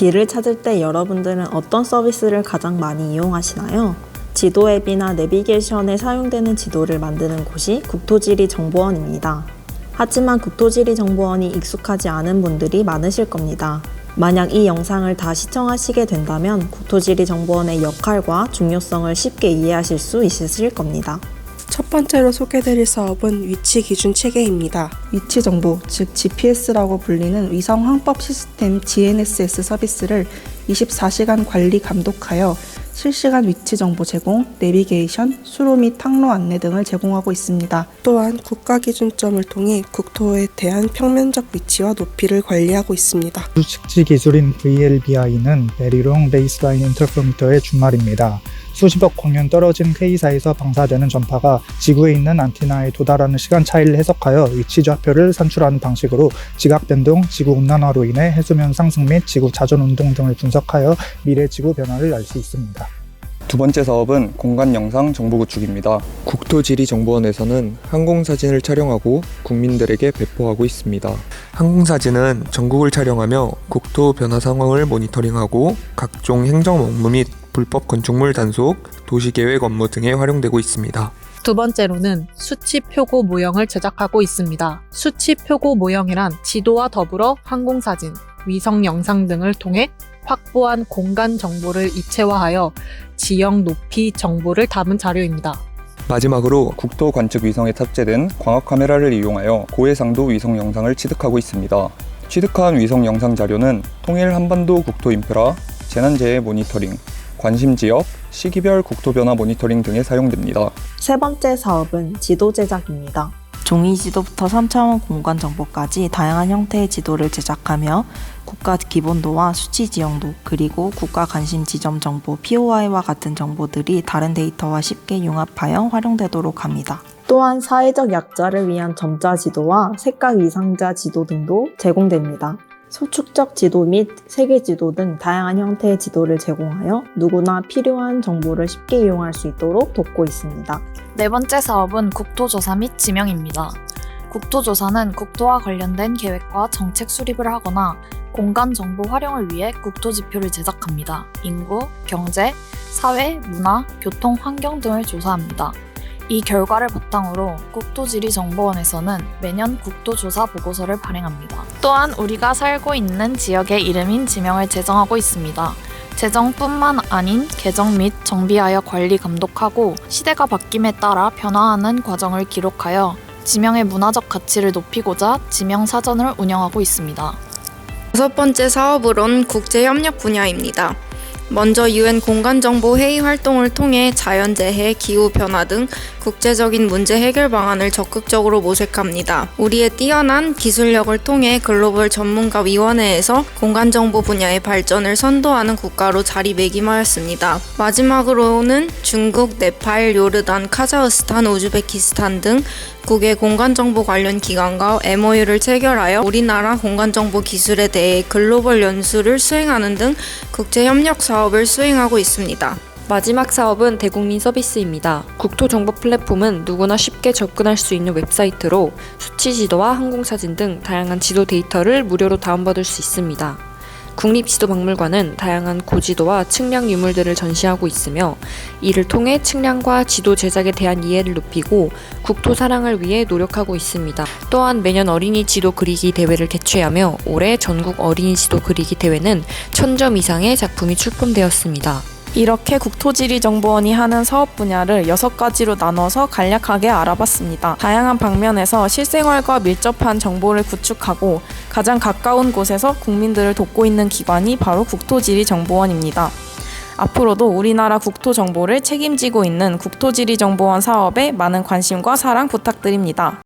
길을 찾을 때 여러분들은 어떤 서비스를 가장 많이 이용하시나요? 지도 앱이나 내비게이션에 사용되는 지도를 만드는 곳이 국토지리정보원입니다. 하지만 국토지리정보원이 익숙하지 않은 분들이 많으실 겁니다. 만약 이 영상을 다 시청하시게 된다면 국토지리정보원의 역할과 중요성을 쉽게 이해하실 수 있으실 겁니다. 첫 번째로 소개드릴 사업은 위치 기준 체계입니다. 위치 정보, 즉 GPS라고 불리는 위성 항법 시스템 GNSS 서비스를 24시간 관리 감독하여 실시간 위치 정보 제공, 내비게이션, 수로 및 항로 안내 등을 제공하고 있습니다. 또한 국가 기준점을 통해 국토에 대한 평면적 위치와 높이를 관리하고 있습니다. 수측지 기술인 VLBI는 베리롱 베이스라인 인터페로미터의 준말입니다. 수십억 광년 떨어진 K사에서 방사되는 전파가 지구에 있는 안테나에 도달하는 시간 차이를 해석하여 위치 좌표를 산출하는 방식으로 지각 변동, 지구 온난화로 인해 해수면 상승 및 지구 자전 운동 등을 분석하여 미래 지구 변화를 알 수 있습니다. 두 번째 사업은 공간 영상 정보 구축입니다. 국토지리정보원에서는 항공사진을 촬영하고 국민들에게 배포하고 있습니다. 항공사진은 전국을 촬영하며 국토 변화 상황을 모니터링하고 각종 행정 업무 및 불법 건축물 단속, 도시계획 업무 등에 활용되고 있습니다. 두 번째로는 수치 표고 모형을 제작하고 있습니다. 수치 표고 모형이란 지도와 더불어 항공사진, 위성 영상 등을 통해 확보한 공간 정보를 입체화하여 지형 높이 정보를 담은 자료입니다. 마지막으로 국토 관측 위성에 탑재된 광학 카메라를 이용하여 고해상도 위성 영상을 취득하고 있습니다. 취득한 위성 영상 자료는 통일 한반도 국토 인프라, 재난재해 모니터링, 관심 지역, 시기별 국토 변화 모니터링 등에 사용됩니다. 세 번째 사업은 지도 제작입니다. 종이 지도부터 3차원 공간 정보까지 다양한 형태의 지도를 제작하며 국가 기본도와 수치 지형도 그리고 국가 관심 지점 정보 POI와 같은 정보들이 다른 데이터와 쉽게 융합하여 활용되도록 합니다. 또한 사회적 약자를 위한 점자 지도와 색각 이상자 지도 등도 제공됩니다. 소축적 지도 및 세계 지도 등 다양한 형태의 지도를 제공하여 누구나 필요한 정보를 쉽게 이용할 수 있도록 돕고 있습니다. 네 번째 사업은 국토조사 및 지명입니다. 국토조사는 국토와 관련된 계획과 정책 수립을 하거나 공간 정보 활용을 위해 국토 지표를 제작합니다. 인구, 경제, 사회, 문화, 교통, 환경 등을 조사합니다. 이 결과를 바탕으로 국토지리정보원에서는 매년 국토조사 보고서를 발행합니다. 또한 우리가 살고 있는 지역의 이름인 지명을 제정하고 있습니다. 제정뿐만 아닌 개정 및 정비하여 관리 감독하고 시대가 바뀜에 따라 변화하는 과정을 기록하여 지명의 문화적 가치를 높이고자 지명 사전을 운영하고 있습니다. 다섯 번째 사업으론 국제협력 분야입니다. 먼저 유엔 공간정보 회의 활동을 통해 자연재해, 기후변화 등 국제적인 문제 해결 방안을 적극적으로 모색합니다. 우리의 뛰어난 기술력을 통해 글로벌 전문가 위원회에서 공간정보 분야의 발전을 선도하는 국가로 자리매김하였습니다. 마지막으로는 중국, 네팔, 요르단, 카자흐스탄, 우즈베키스탄 등 국외 공간정보 관련 기관과 MOU를 체결하여 우리나라 공간정보 기술에 대해 글로벌 연수를 수행하는 등 국제협력 사업 을 수행하고 있습니다. 마지막 사업은 대국민 서비스입니다. 국토정보 플랫폼은 누구나 쉽게 접근할 수 있는 웹사이트로 수치 지도와 항공사진 등 다양한 지도 데이터를 무료로 다운받을 수 있습니다. 국립지도박물관은 다양한 고지도와 측량 유물들을 전시하고 있으며 이를 통해 측량과 지도 제작에 대한 이해를 높이고 국토 사랑을 위해 노력하고 있습니다. 또한 매년 어린이 지도 그리기 대회를 개최하며 올해 전국 어린이 지도 그리기 대회는 1000점 이상의 작품이 출품되었습니다. 이렇게 국토지리정보원이 하는 사업 분야를 여섯 가지로 나눠서 간략하게 알아봤습니다. 다양한 방면에서 실생활과 밀접한 정보를 구축하고 가장 가까운 곳에서 국민들을 돕고 있는 기관이 바로 국토지리정보원입니다. 앞으로도 우리나라 국토 정보를 책임지고 있는 국토지리정보원 사업에 많은 관심과 사랑 부탁드립니다.